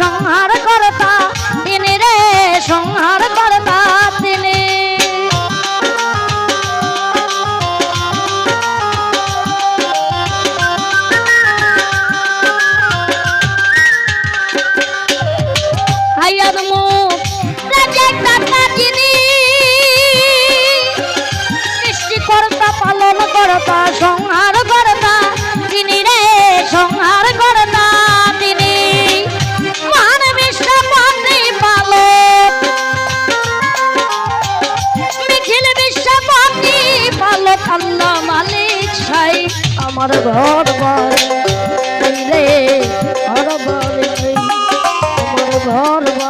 সংহার করতা আমার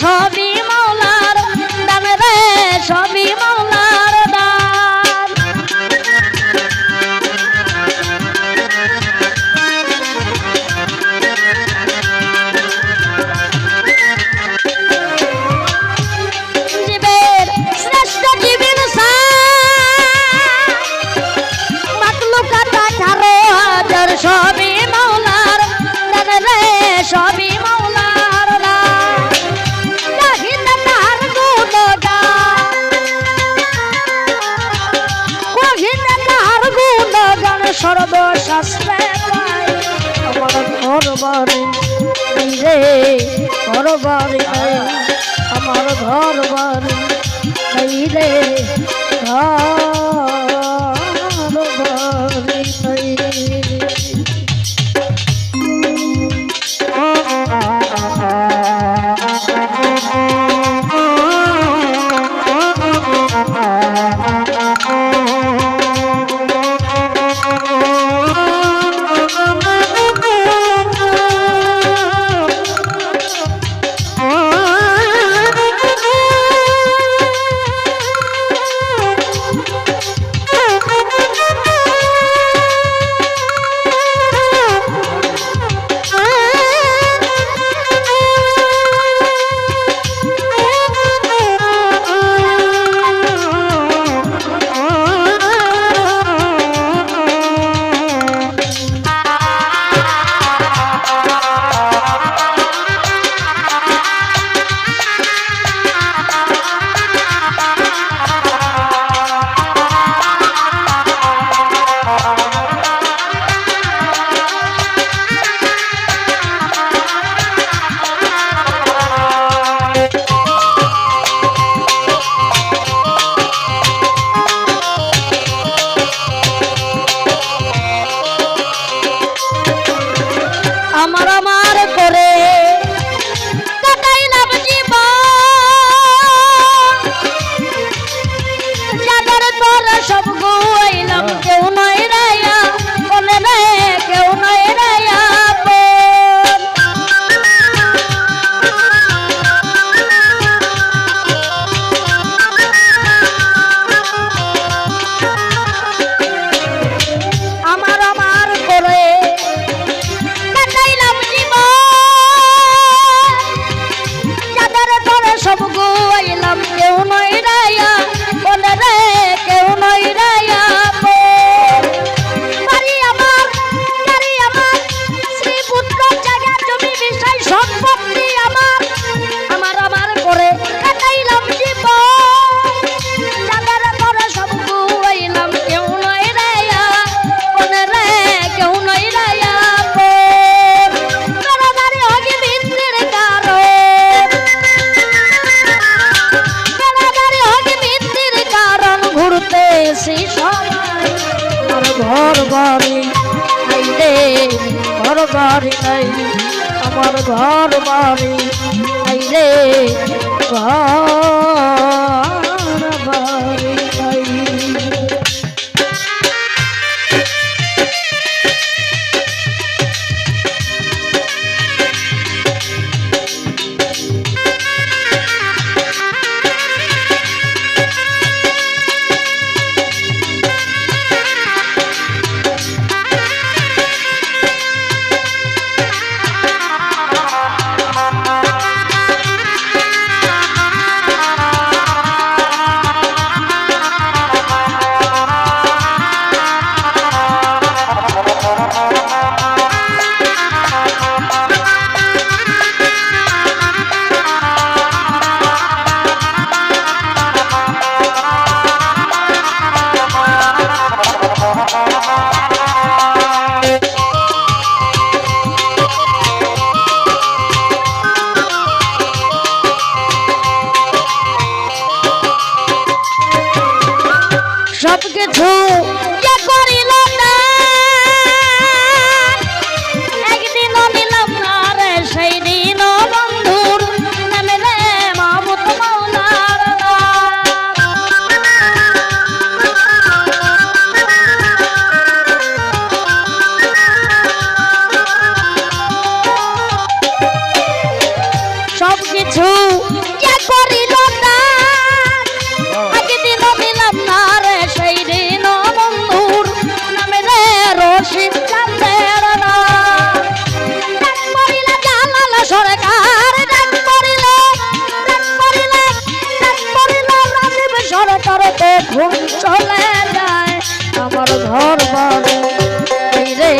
সবই মৌলার দান রে, সবই মৌলার দান। জীবের শ্রেষ্ঠ জীবের জীবিন মাতলুকাত আঠারো হাজার, সবই মৌলার দান রে, সবই গাহিন তার গুণগান সর্বশাস্ত্রে আমার ঘর বাড়ি রে ঘর আমার ঘর বাড়ি রে ঘর আসি সবাই। আর ঘর বাড়ি আইলে ঘর বাড়ি নাই। আমার ঘর বাড়ি আইলে ঘর বাড়ি। Two. ঘর বার রে,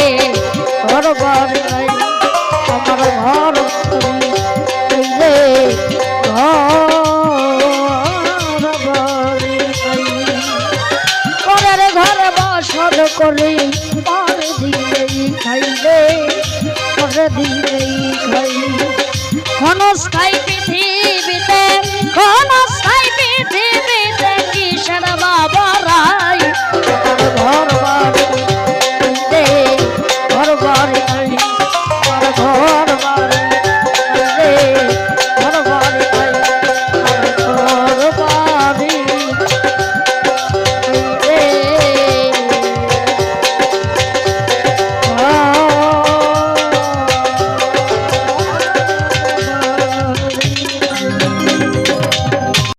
ঘর বার নাই। আমার ঘর রে, ঘর ঘরে বাসন করি পর দিলেই খাইলে পর দিলেই খাই। পৃথিবীতে ক্ষণস্থায়ী পৃথিবীতে কিসের বাবারা?